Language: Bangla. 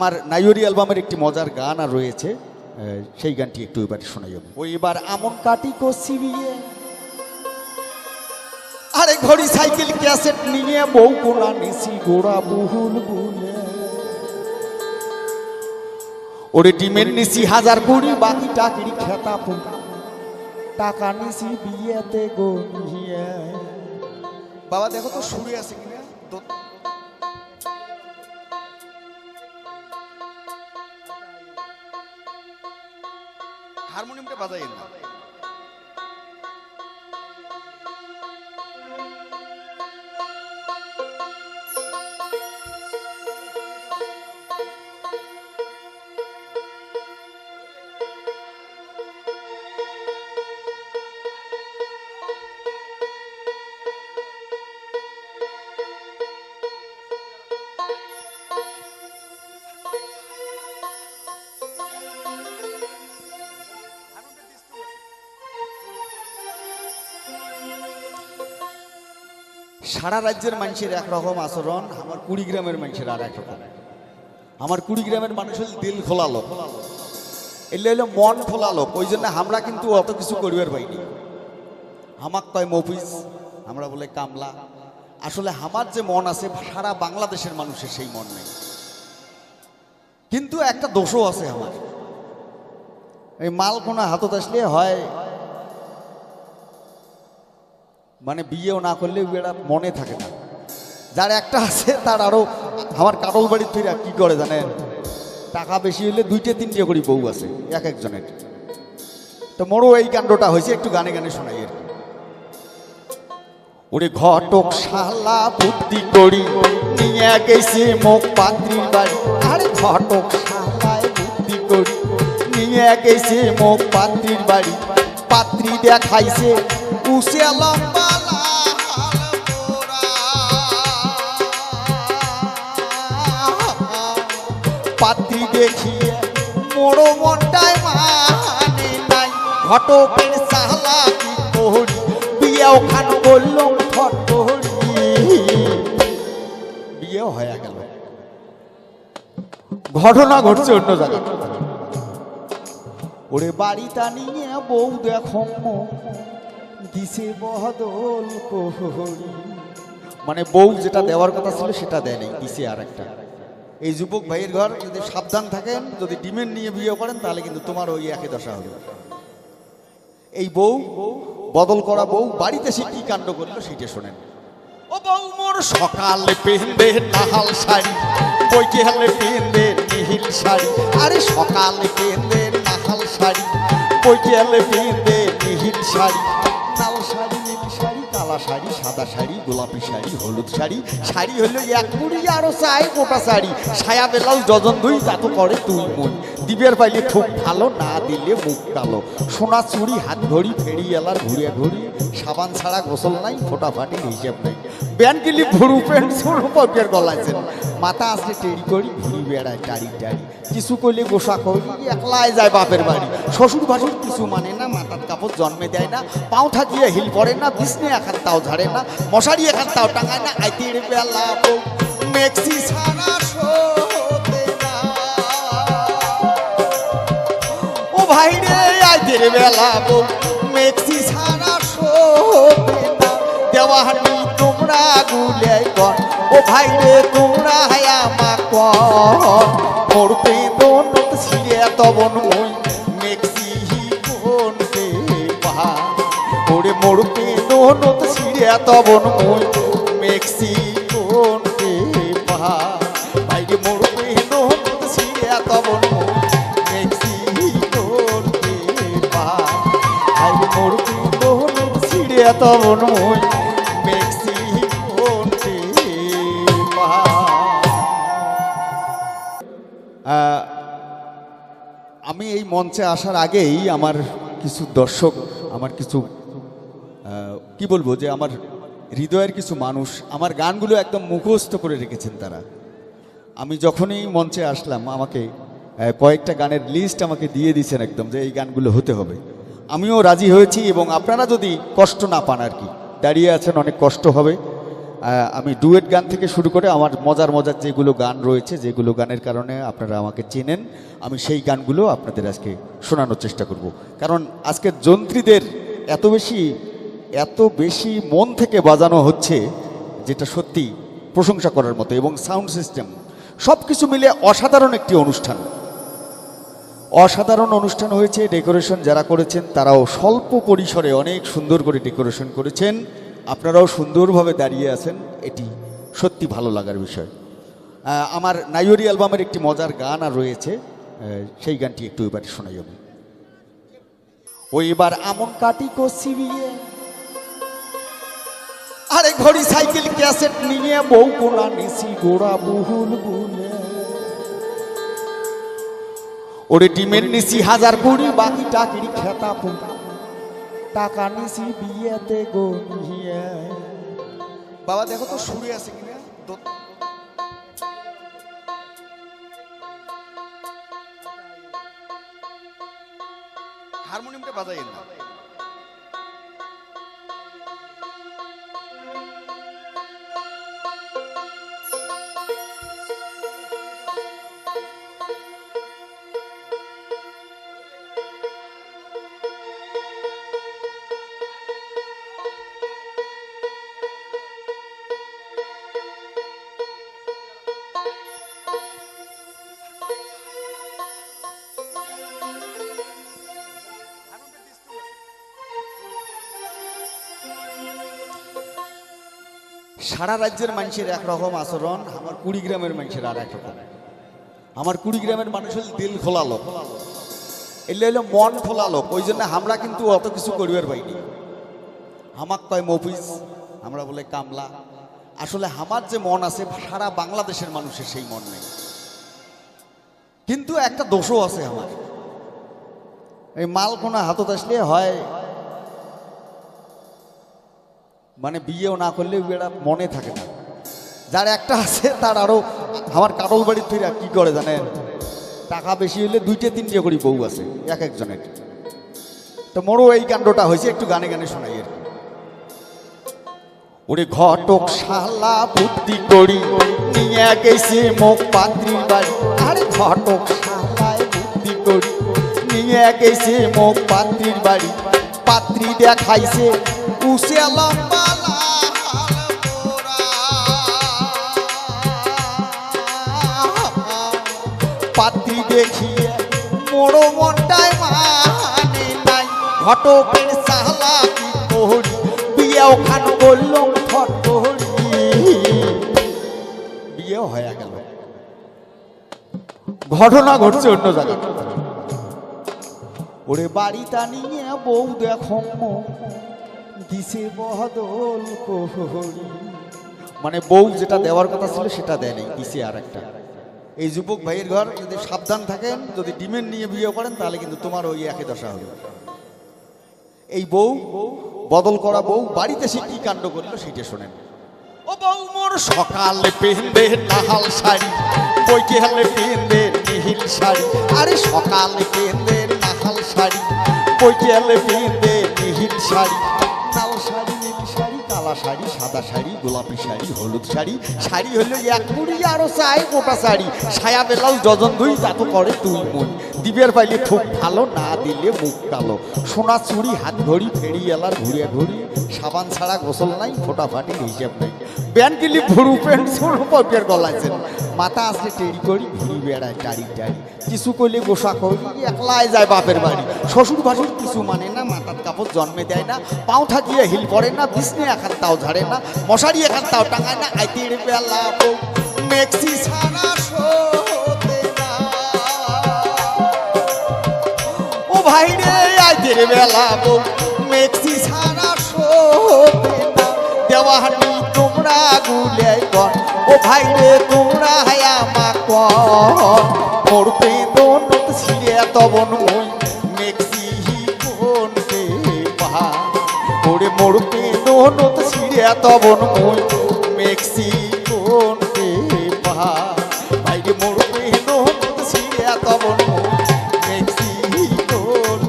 আমার নাইরি অ্যালবামের একটি মজার গান আর রয়েছে সেই গানটি একটু এবার শোনাই আমি। ওই এবার আমন কাটি কষিবিয়ে আরে ঘড়ি সাইকেল ক্যাসেট নিয়ে বউ কোনা নিশি গোড়া বহুল বুলে। ওরে ডিমের নিশি হাজার কুড়ি বাকি টাকিরি খেতা ফুটা টাকা নিশি বিয়েতে গো বাবা দেখো তো সুরে আছে হারমোনিয়ামটা না। সারা রাজ্যের মানুষের একরকম আচরণ, আমার কুড়িগ্রামের মানুষের আর এক রকম। আমার কুড়িগ্রামের মানুষ হল দিল খোলা লোক। এলে হলো মন খোলা লোক। ওই জন্য আমরা কিন্তু অত কিছু করিবার পাইনি। হামাক কয় মফিজ, আমরা বলে কামলা। আসলে আমার যে মন আছে, সারা বাংলাদেশের মানুষের সেই মন নেই। কিন্তু একটা দোষও আছে আমার। এই মাল কোনো হাতত আসলে হয় মানে বিয়েও না করলে এরা মনে থাকে না। যার একটা আছে, তার আরও আমার কাটল বাড়ির থেকে কি করে জানেন? টাকা বেশি হলে দুইটে, তিনটে করি বউ আছে, এক একজনের। তো মোরও এই কাণ্ডটা হয়েছে, একটু গানে গানে শোনাই আর কি। ওরে ঘটক শালা, বুদ্ধি করি, নিয়ে গেছে মুখ পাত্রীর বাড়ি। আরে ঘটক শালায় বুদ্ধি করি, নিয়ে গেছে মুখ পাত্রীর বাড়ি। পাত্রী দেখাইছে, উসে লম্বা পাত্রী দেখিয়ে মোড়ো মনটায় মানে নাই। ঘটকের সাহলা কি করি বিয়ে ওখান করল বিয়েও হয়ে গেল। ঘটনা ঘটছে অন্য জায়গায়। ওরে বাড়িটা নিয়ে বউ দেখো দিছে কোহরি। মানে বউ যেটা দেওয়ার কথা ছিল সেটা দেয়নি দিছে আর একটা এই যুবক ভাইয়ের ঘর, যদি সাবধান থাকেন, যদি ডিমেন্ড নিয়ে বিয়ে করেন, তাহলে কিন্তু তোমার ওই একই দশা হবে। এই বউ, বদল করা বউ, বাড়িতে সে কি কাণ্ড করল সেটা শোনেন। ও বউ মোর সকালে পেন্দে নাহাল শাড়ি বইকে হালে পেন্দে নিহিল শাড়ি। আরে সকালে পেন্দে নাহাল শাড়ি বইকে হালে পেন্দে নিহিল শাড়ি। কালা শাড়ি, সাদা শাড়ি, গোলাপি শাড়ি, হলুদ শাড়ি। শাড়ি হলো এক কুড়ি আরও চাই গোটা শাড়ি। সায়া বেলাল যজন দুই, তা তো করে তুই মন দিবের পাইলে খুব ভালো, না দিলে মুখ কালো। সোনা চুড়ি, হাত ঘড়ি, ফেরি এলার ঘুরিয়ে ঘুরিয়ে সাবান ছাড়া গোসল নাই, ফোটাফাটির হিসেব নাই। প্যান্ট ছোট পকের গলাইছেন। মাথা আসলে টেরি করি ঘুরি বেড়ায় কিছু করলে গোসা করি, একলাই যায় বাপের বাড়ি। শ্বশুর কিছু মানে না, মাথার কাপড় জন্মে দেয় না, পাও থাকিয়ে হিল পড়ে না বিষ্ণে একান তাও ঝাড়ে না, মশারি একান তাও টাঙায় না, আইতের বেলা মেক্সি সারা ও ভাই রে আজের বেলা মেক্সি সারা শোতে না। দেওয়ানি তোমরা গুলে কর। ও ভাই রে তোমরা আমা কর। মোর পেদন ছিড়ে তবন মই মেক্সি কোন সে পা ওরে মোর পেদন ছিড়ে তবন মই মেক্সি কোন সে পা ভাই রে মোর পেদন ছিড়ে তবন মই মেক্সি কোন আমি এই মঞ্চে আসার আগেই আমার কিছু দর্শক, আমার কিছু কি বলব যে আমার হৃদয়ের কিছু মানুষ, আমার গানগুলো একদম মুখস্থ করে রেখেছেন তারা। আমি যখনই মঞ্চে আসলাম, আমাকে কয়েকটা গানের লিস্ট আমাকে দিয়ে দিয়েছেন একদম যে এই গানগুলো হতে হবে। আমিও রাজি হয়েছি এবং আপনারা যদি কষ্ট না পান আর কি, দাঁড়িয়ে আছেন অনেক কষ্ট হবে। আমি ডুয়েট গান থেকে শুরু করে আমার মজার মজার যেগুলো গান রয়েছে, যেগুলো গানের কারণে আপনারা আমাকে চেনেন, আমি সেই গানগুলো আপনাদের আজকে শোনানোর চেষ্টা করব। কারণ আজকের যন্ত্রীদের এত বেশি এত বেশি মন থেকে বাজানো হচ্ছে, যেটা সত্যি প্রশংসা করার মতো এবং সাউন্ড সিস্টেম সব কিছু মিলে অসাধারণ একটি অনুষ্ঠান। অসাধারণ অনুষ্ঠান হয়েছে, ডেকোরেশন যারা করেছেন, তারাও স্বল্প পরিসরে অনেক সুন্দর করে ডেকোরেশন করেছেন। আপনারাও সুন্দরভাবে দাঁড়িয়ে আছেন, এটি সত্যি ভালো লাগার বিষয়। আমার নাইরি অ্যালবামের একটি মজার গান আর রয়েছে সেই গানটি একটু এবার শোনাই আমি। ওই এবার আমন কাটি কষিয়ে, আরে ঘড়ি সাইকেল ক্যাসেট নিয়ে বউ গোড়া নিশি গোড়া বহুল বুলে ওরে ডিমের নিশি হাজার কুড়ি বাকি টাকির খেতা পোতা টাকা নিছি বিয়েতে গো বাবা দেখো তো সুরে আছে কিনা। হারমোনিয়ামটা বাজাইয়েন না। সারা রাজ্যের মানুষের একরকম আচরণ, আমার কুড়িগ্রামের মানুষের আর এক রকম। আমার কুড়িগ্রামের মানুষ হল দিল খোলা লোক। এলে হলো মন খোলা লোক। ওই জন্য আমরা কিন্তু অত কিছু করিবার পাইনি। হামাক কয় মফিজ, আমরা বলে কামলা। আসলে আমার যে মন আছে, সারা বাংলাদেশের মানুষের সেই মন নেই। কিন্তু একটা দোষও আছে আমার। এই মাল কোনো হাতত আসলে হয় মানে বিয়েও না করলে এরা মনে থাকে না। যার একটা আছে, তার আরও আমার কারল বাড়ির থেকে কি করে জানেন? টাকা বেশি হলে দুইটে, তিনটে করি বউ আছে, এক একজনের। তো মোরও এই কাণ্ডটা হয়েছে, একটু গানে গানে শোনাই আর ওরে ঘটক শালা বুদ্ধি করি, নিয়ে গেছে মুখ পাত্রীর বাড়ি। আরে ঘটক শালায় বুদ্ধি করি, নিয়ে গেছে মুখ পাত্রীর বাড়ি। পাত্রী দেখাইছে, উসে পাত্রী দেখিয়ে মোড়ো মনটায় মানে নাই। ঘটকের সালা কি বিয়ে ওখান করলাম ফটকরি বিয়েও হয়ে গেল। ঘটনা ঘটছে অন্য জায়গায়। ওরে বাড়িটা নিয়ে বউ দেখো দিছে বহদল কোহরি মানে বউ যেটা দেওয়ার কথা ছিল সেটা দেয় নাই, দিছে আর একটা এই যুবক ভাইয়ের ঘর, যদি সাবধান থাকেন, যদি ডিমের নিয়ে বিয়ে করেন, তাহলে কিন্তু তোমার ওই একই দশা হবে। এই বউ, বদল করা বউ, বাড়িতে সে কি কাণ্ড করল সেটা শোনেন। ও বউ মোর সকালে পেন্দে নাহাল শাড়ি, বইকে হালে পেন্দে নীল শাড়ি। আরে সকালে পেন্দে নাহাল শাড়ি, বইকে হালে পেন্দে নীল শাড়ি। কালা শাড়ি, সাদা শাড়ি, গোলাপি শাড়ি, হলুদ শাড়ি। শাড়ি হলো এক কুড়ি আরও চাই গোটা শাড়ি। ছায়া বেলাল যজন দুই তা তো করে তুই মন দিবের পাইলে খুব ভালো, না দিলে মুখ কালো। সোনা চুড়ি, হাত ঘড়ি ফেরি এলার ঘুরিয়া ঘুরি। সাবান ছাড়া গোসল নাই, ফোটাফাটির হিসেব নাই। প্যান্ট কিলি ভুরু প্যান্ট ছোড়ো পপিয়ার গলাইছেন মাথা আসলে টেরি করি ঘুরি বেড়ায় টাড়ি টাড়ি কিছু কইলে গোসা করি, একলাই যায় বাপের বাড়ি। শ্বশুর ভাসুর কিছু মানে না, মাথার কাপড় জন্মে দেয় না, পাও থাকিয়ে হিল পড়ে না বিষ্ণু একান তাও ঝাড়ে না, মশারি একান তাও টাঙায় না আইতির বেলা মেক্সি সারা ও ভাই রে আজের বেলা মেক্সি সারা দেওয়াহাটি তোমরা গুলে কর ও ভাই রে তোমরা আমা কর মোর পেদন ছিড়ে তবন মই মেক্সি কোন কে পা ওরে মোর তবন মই মেক্সি, কোন কে পা ভাই, রে, মোর পেদন ছিড়ে তবন মেক্সি কোন